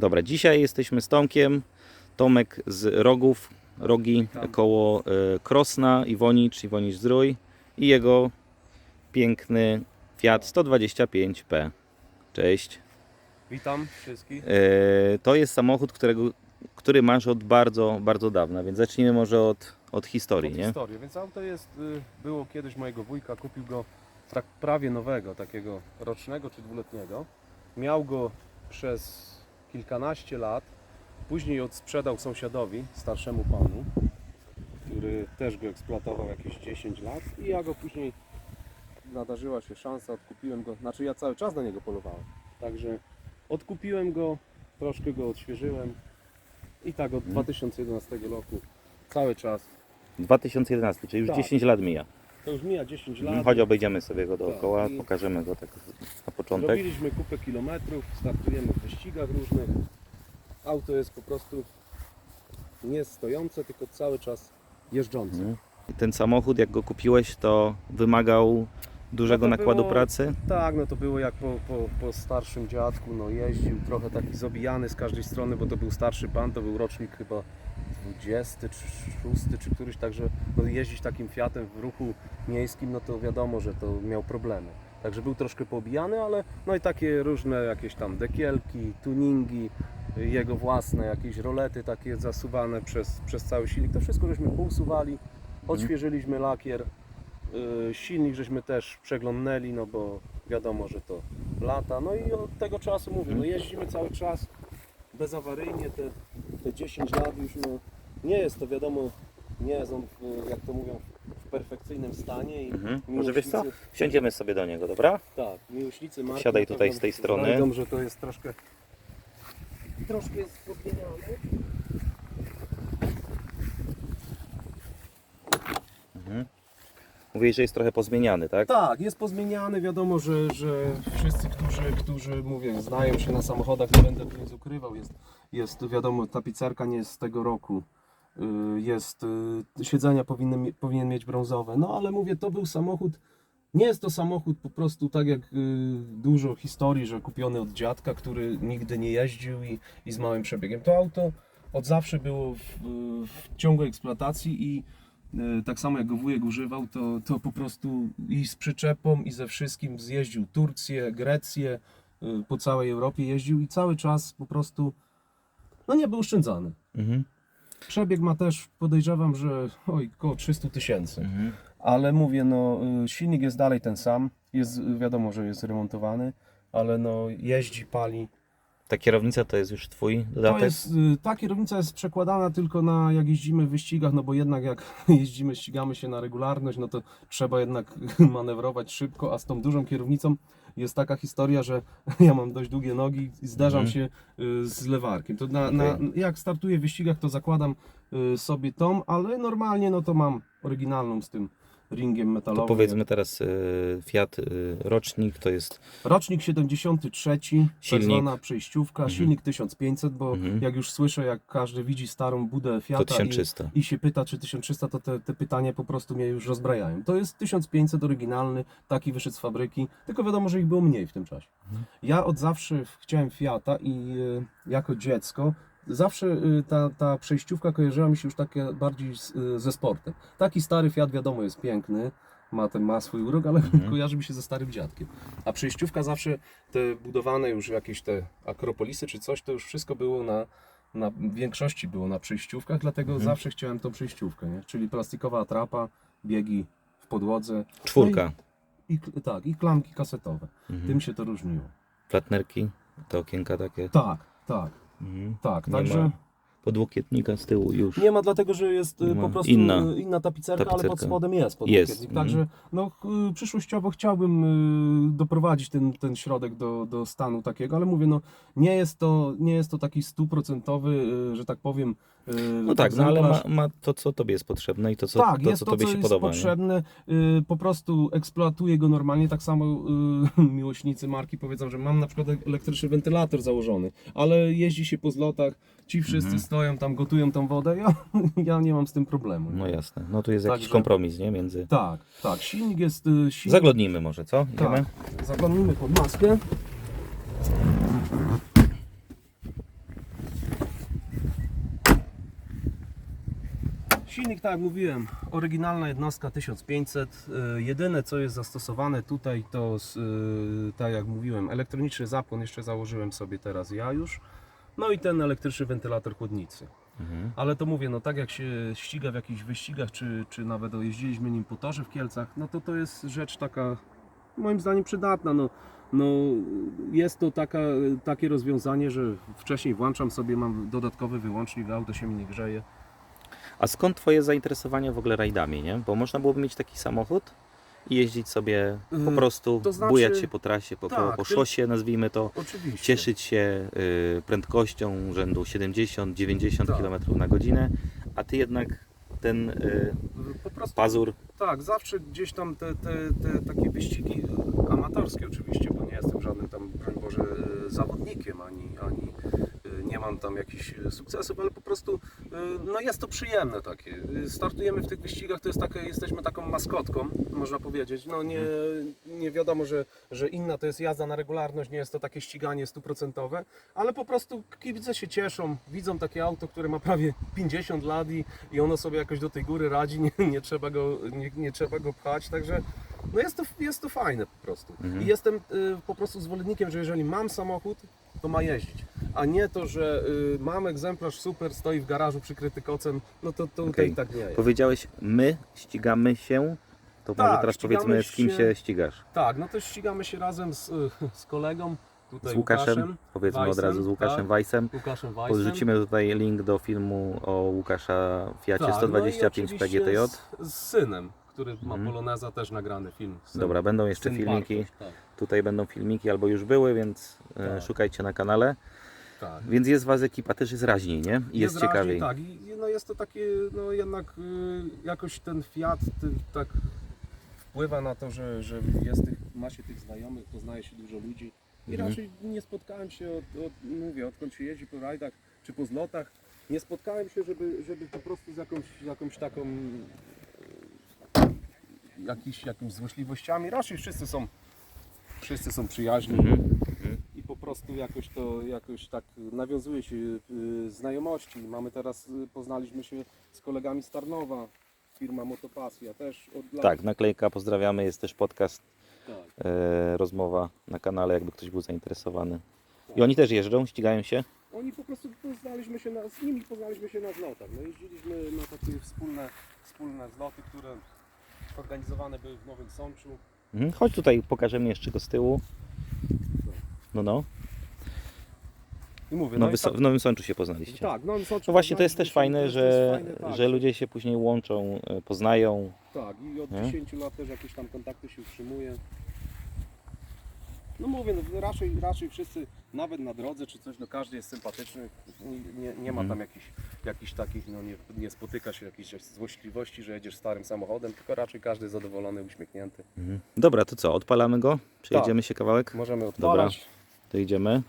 Dobra, dzisiaj jesteśmy z Tomkiem. Tomek z Rogów, Rogi koło e, Krosna, Iwonicz, Iwonicz Zdrój i jego piękny Fiat 125P. Cześć. Witam wszystkich. E, to jest samochód, którego, który masz od bardzo, bardzo dawna, więc zacznijmy może od, od historii, Od nie? historii. Więc auto jest, y, było kiedyś mojego wujka, kupił go prawie nowego, takiego rocznego czy dwuletniego. Miał go przez kilkanaście lat. Później odsprzedał sąsiadowi, starszemu panu, który też go eksploatował jakieś 10 lat. I ja go później nadarzyła się szansa, odkupiłem go. Znaczy ja cały czas na niego polowałem. Także odkupiłem go, troszkę go odświeżyłem. I tak od 2011 roku cały czas 2011, czyli już Tak. 10 lat mija. To już mija 10 Mhm, lat. Chodź, obejdziemy sobie go dookoła, Tak, pokażemy go tak na początek. Zrobiliśmy kupę kilometrów, startujemy w wyścigach różnych. Auto jest po prostu nie stojące, tylko cały czas jeżdżące. Mhm. I Ten samochód, jak go kupiłeś, to wymagał dużego No to nakładu było- pracy. Tak, no to było jak po, po, po starszym dziadku, no jeździł trochę taki zobijany z każdej strony, bo to był starszy pan, to był rocznik chyba 20 czy 6 czy któryś, także no jeździć takim Fiatem w ruchu miejskim, no to wiadomo, że to miał problemy. Także był troszkę poobijany, ale no i takie różne jakieś tam dekielki, tuningi, jego własne jakieś rolety takie zasuwane przez, przez cały silnik, to wszystko żeśmy pousuwali, odświeżyliśmy lakier, Y, Silnik żeśmy też przeglądnęli, no bo wiadomo, że to lata. No i od tego czasu mówię, no jeździmy cały czas bezawaryjnie, te, te 10 lat już no, nie jest to wiadomo, nie jest on, w, jak to mówią, w perfekcyjnym stanie i Mhm. Może wiesz co? miłośnicy- Wsiądziemy sobie do niego, dobra? Tak, miłośnicy marki Siadaj tutaj z tej strony. Znajdą, że to jest troszkę troszkę jest podmieniane. Mówiłeś, że jest trochę pozmieniany, tak? Tak, jest pozmieniany, wiadomo, że, że wszyscy, którzy, którzy mówię, znają się na samochodach, nie będę nic ukrywał, jest, jest wiadomo, tapicerka nie jest z tego roku, y, jest, y, siedzenia powinny, powinien mieć brązowe, no ale mówię, to był samochód, nie jest to samochód po prostu tak jak y, dużo historii, że kupiony od dziadka, który nigdy nie jeździł i, i z małym przebiegiem. To auto od zawsze było w, w ciągłej eksploatacji i tak samo jak go wujek używał, to, to po prostu i z przyczepą, i ze wszystkim zjeździł Turcję, Grecję, po całej Europie jeździł i cały czas po prostu no nie był oszczędzany. Mhm. Przebieg ma też, podejrzewam, że oj, około 300 tysięcy. Mhm. Ale mówię, no y, silnik jest dalej ten sam, jest y, wiadomo, że jest remontowany, ale no jeździ, pali. Ta kierownica to jest już twój To dodatek? jest, y, ta kierownica jest przekładana tylko na jak jeździmy w wyścigach, no bo jednak jak jeździmy, ścigamy się na regularność, no to trzeba jednak manewrować szybko, a z tą dużą kierownicą jest taka historia, że ja mam dość długie nogi i zdarzam Mhm. się y, z lewarkiem. To na, na, jak startuję w wyścigach, to zakładam y, sobie tą, ale normalnie no to mam oryginalną z tym ringiem To metalowym. powiedzmy teraz y, Fiat y, rocznik to jest Rocznik 73, tak zwana przejściówka, Mhm. silnik 1500, bo Mhm. jak już słyszę, jak każdy widzi starą budę to Fiata 1300. i, i się pyta, czy 1300, to te, te pytania po prostu mnie już rozbrajają. To jest 1500 oryginalny, taki wyszedł z fabryki, tylko wiadomo, że ich było mniej w tym czasie. Mhm. Ja od zawsze chciałem Fiata i e, jako dziecko zawsze e, ta, ta przejściówka kojarzyła mi się już takie bardziej z, e, ze sportem. Taki stary Fiat wiadomo jest piękny, ma, ten, ma swój urok, ale Mhm. kojarzy mi się ze starym dziadkiem. A przejściówka zawsze te budowane już jakieś te akropolisy czy coś, to już wszystko było na, na w większości było na przejściówkach, dlatego Mhm. zawsze chciałem tą przejściówkę, nie? czyli plastikowa atrapa, biegi w podłodze Czwórka. i, k- tak, i klamki kasetowe. Mhm. Tym się to różniło. Flatnerki, te okienka takie. Tak, tak, Mhm. tak. Nie Także ma podłokietnika z tyłu już. nie ma dlatego, że jest y, Nie po ma. prostu Inna. inna, inna tapicerka, ale pod tapicerka. spodem jest Jest, podłokietnik. mhm. Także no, y, przyszłościowo chciałbym y, doprowadzić ten, ten środek do, do stanu takiego, ale mówię, no nie jest to, nie jest to taki stuprocentowy, y, że tak powiem. Y, No tak, no ale ma, ma to, co tobie jest potrzebne i to, co, tak, to, jest co to, tobie co się jest podoba. nie? potrzebne. y, po prostu eksploatuję go normalnie. Tak samo y, miłośnicy marki powiedzą, że mam na przykład elektryczny wentylator założony, ale jeździ się po zlotach, ci wszyscy Mhm. stoją tam, gotują tą wodę. Ja, ja nie mam z tym problemu. No jasne. No tu jest jakiś Także- kompromis, nie? Między... Tak, tak. Silnik jest. Silnik, Zaglądnijmy może, co? Idziemy? tak. Zaglądnijmy pod maskę. Silnik, tak jak mówiłem, oryginalna jednostka 1500. Y, Jedyne co jest zastosowane tutaj to, y, tak jak mówiłem, elektroniczny zapłon jeszcze założyłem sobie teraz ja już. No i ten elektryczny wentylator chłodnicy. Mhm. Ale to mówię, no tak jak się ściga w jakichś wyścigach, czy, czy nawet jeździliśmy nim po torze w Kielcach, no to to jest rzecz taka moim zdaniem przydatna. No, no jest to taka, takie rozwiązanie, że wcześniej włączam sobie, mam dodatkowy wyłącznik, auto się mi nie grzeje. A skąd twoje zainteresowanie w ogóle rajdami, nie? Bo można byłoby mieć taki samochód i jeździć sobie po Y, prostu, to znaczy- bujać się po trasie, po, Tak, po szosie, nazwijmy to, Oczywiście. cieszyć się y, prędkością rzędu 70-90 Tak. km na godzinę, a ty jednak ten y, prostu pazur, Tak, zawsze gdzieś tam te, te, te takie wyścigi amatorskie oczywiście, bo nie jestem żadnym tam, broń Boże, zawodnikiem, ani, ani nie mam tam jakichś e, sukcesów, ale po prostu e, no jest to przyjemne takie. Startujemy w tych wyścigach, to jest takie, jesteśmy taką maskotką, można powiedzieć. No nie, nie wiadomo, że, że inna to jest jazda na regularność, nie jest to takie ściganie stuprocentowe, ale po prostu kibice się cieszą, widzą takie auto, które ma prawie 50 lat i, i ono sobie jakoś do tej góry radzi, nie, nie, trzeba, go, nie, nie trzeba go pchać, także no jest, to, jest to fajne po prostu. Mhm. I jestem y, po prostu zwolennikiem, że jeżeli mam samochód, to ma jeździć, a nie to, że y, mam egzemplarz super, stoi w garażu przykryty kocem, no to, to tak nie jest. powiedziałeś, my ścigamy się, to może Tak, teraz ścigamy powiedzmy, z kim się- się ścigasz? Tak, no to ścigamy się razem z, y, z kolegą, tutaj Z Łukaszem, Łukaszem, powiedzmy od Weissem, razu z Łukaszem tak. Weissem. Łukaszem Weissem. Podrzucimy tutaj link do filmu o Łukasza Fiacie Tak, 125 no i PGTJ. oczywiście Z, z synem, który ma Mhm. Poloneza też nagrany film. Syn, Dobra, będą jeszcze syn filmiki. Bartosz, tak, Tutaj będą filmiki albo już były, więc e, Tak. szukajcie na kanale. Tak. Więc jest was ekipa, też jest raźniej, nie? I jest, raźniej, ciekawiej. Tak, i no jest to takie, no jednak y, jakoś ten Fiat ty, tak wpływa na to, że, że jest tych, ma się tych znajomych, poznaje się dużo ludzi. I Mhm. raczej nie spotkałem się, od, od, mówię, odkąd się jeździ po rajdach czy po zlotach, nie spotkałem się, żeby, żeby po prostu z jakąś, jakąś taką jakiś, jakimiś złośliwościami. Raczej wszyscy są, wszyscy są przyjaźni Mhm. Prostu jakoś to jakoś tak nawiązuje się y, znajomości. Mamy teraz, y, poznaliśmy się z kolegami z Tarnowa, firma Motopasja też od lat. Tak, naklejka, pozdrawiamy. Jest też podcast, tak. e, rozmowa na kanale, jakby ktoś był zainteresowany. I oni też jeżdżą, ścigają się. Oni po prostu poznaliśmy się, na, z nimi poznaliśmy się na zlotach. No jeździliśmy na takie wspólne, wspólne zloty, które organizowane były w Nowym Sączu. Mhm. Chodź tutaj, pokażemy jeszcze go z tyłu. No, no. I mówię, Nowy, i So- w Nowym Sączu się poznaliście. tak, w Nowym Sączu No właśnie, to jest też fajne, jest- że, jest tak, że ludzie się później łączą, e, poznają. Tak, i od Nie? 10 lat też jakieś tam kontakty się utrzymuje. No mówię, no raczej, raczej wszyscy, nawet na drodze czy coś, no każdy jest sympatyczny. Nie, nie, nie ma Mhm. tam jakichś, jakichś takich, no nie, nie spotyka się jakichś złośliwości, że jedziesz starym samochodem, tylko raczej każdy zadowolony, uśmiechnięty. Mhm. Dobra, to co, odpalamy go? Przejedziemy się kawałek? Możemy odpalać. To idziemy.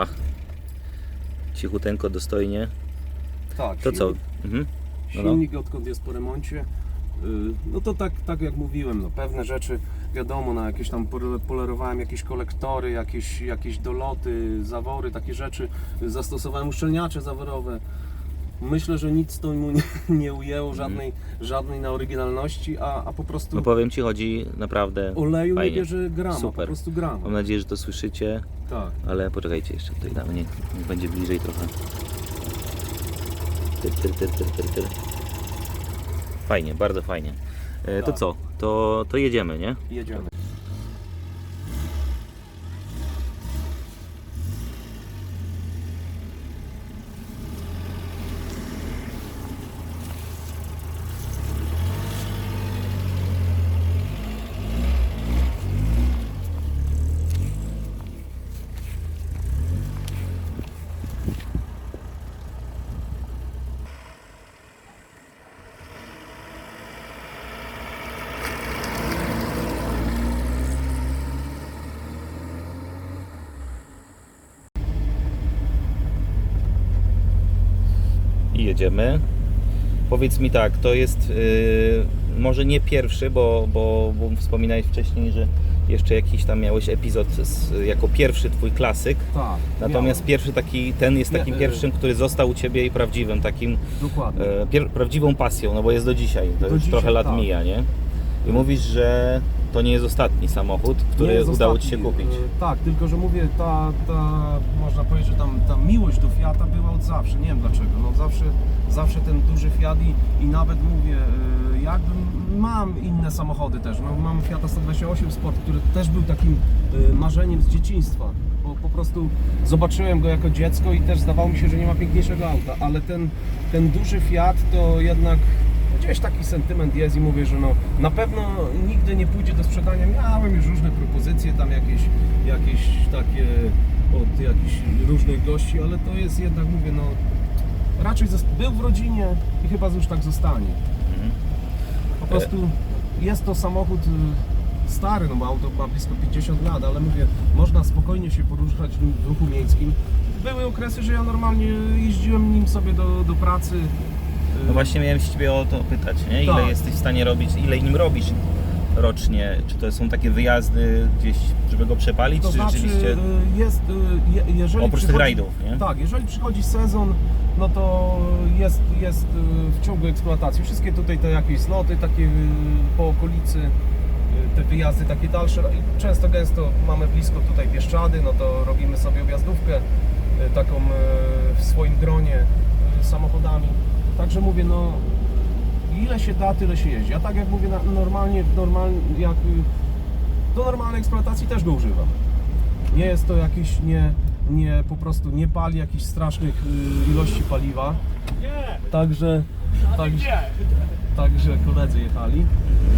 Ach. Cichuteńko, dostojnie. Tak, To co? Mhm. No, no. Silnik odkąd jest po remoncie, y, no to tak, tak jak mówiłem, no pewne rzeczy wiadomo, na jakieś tam pole- polerowałem jakieś kolektory, jakieś, jakieś doloty, zawory, takie rzeczy, zastosowałem uszczelniacze zaworowe. Myślę, że nic to mu nie, nie ujęło, żadnej, żadnej na oryginalności, a, a po prostu No powiem Ci, chodzi naprawdę. oleju fajnie. nie bierze grama, Super. po prostu grama. Mam nadzieję, że to słyszycie, Tak. ale poczekajcie jeszcze tutaj damy, niech, niech będzie bliżej trochę. Tyr, tyr, tyr, tyr, tyr, tyr. Fajnie, bardzo fajnie. E, to Tak. co? To, to jedziemy, nie? Jedziemy. I jedziemy. Powiedz mi tak, to jest yy, może nie pierwszy, bo, bo, bo wspominałeś wcześniej, że jeszcze jakiś tam miałeś epizod z, jako pierwszy twój klasyk. Tak. Natomiast pierwszy taki, ten jest Nie, takim y- pierwszym, który został u Ciebie i prawdziwym, takim Dokładnie. e, pier, prawdziwą pasją, no bo jest do dzisiaj, to Do już dzisiaj, trochę lat tak. mija, nie? I mówisz, że to nie jest ostatni samochód, który jest udało Ci się ostatni. kupić. E, Tak, tylko że mówię, ta, ta można powiedzieć, że tam, ta miłość do Fiata była od zawsze. Nie wiem dlaczego. No zawsze, zawsze ten duży Fiat i, i nawet mówię, e, jakbym mam inne samochody też. No, mam Fiata 128 Sport, który też był takim e, marzeniem z dzieciństwa. Bo po prostu zobaczyłem go jako dziecko i też zdawało mi się, że nie ma piękniejszego auta, ale ten, ten duży Fiat to jednak gdzieś taki sentyment jest i mówię, że no na pewno nigdy nie pójdzie do sprzedania. Miałem już różne propozycje, tam jakieś, jakieś takie od jakichś różnych gości, ale to jest jednak, mówię, no raczej był w rodzinie i chyba już tak zostanie. Mhm. Po prostu jest to samochód y, stary, no bo auto ma blisko 50 lat, ale mówię, można spokojnie się poruszać w ruchu miejskim. Były okresy, że ja normalnie jeździłem nim sobie do, do pracy. No właśnie miałem się Ciebie o to pytać, nie? Ile Tak. jesteś w stanie robić, ile nim robisz rocznie? Czy to są takie wyjazdy gdzieś, żeby go przepalić, To czy znaczy rzeczywiście y, jest, y, je, jeżeli oprócz tych rajdów, nie? Tak, jeżeli przychodzi sezon, no to jest, jest y, w ciągu eksploatacji. Wszystkie tutaj te jakieś zloty takie po okolicy, te wyjazdy takie dalsze. Często gęsto mamy blisko tutaj Bieszczady, no to robimy sobie objazdówkę taką w swoim gronie samochodami. Także mówię, no ile się da, tyle się jeździ. A tak jak mówię, normalnie, normalnie jak y, do normalnej eksploatacji też go używam. Nie jest to jakieś nie, nie po prostu nie pali jakichś strasznych y, ilości paliwa. Także, także, także koledzy jechali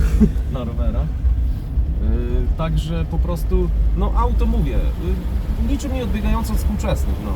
na rowerach. Y, Także po prostu, no auto mówię, niczym nie odbiegające od współczesnych. No.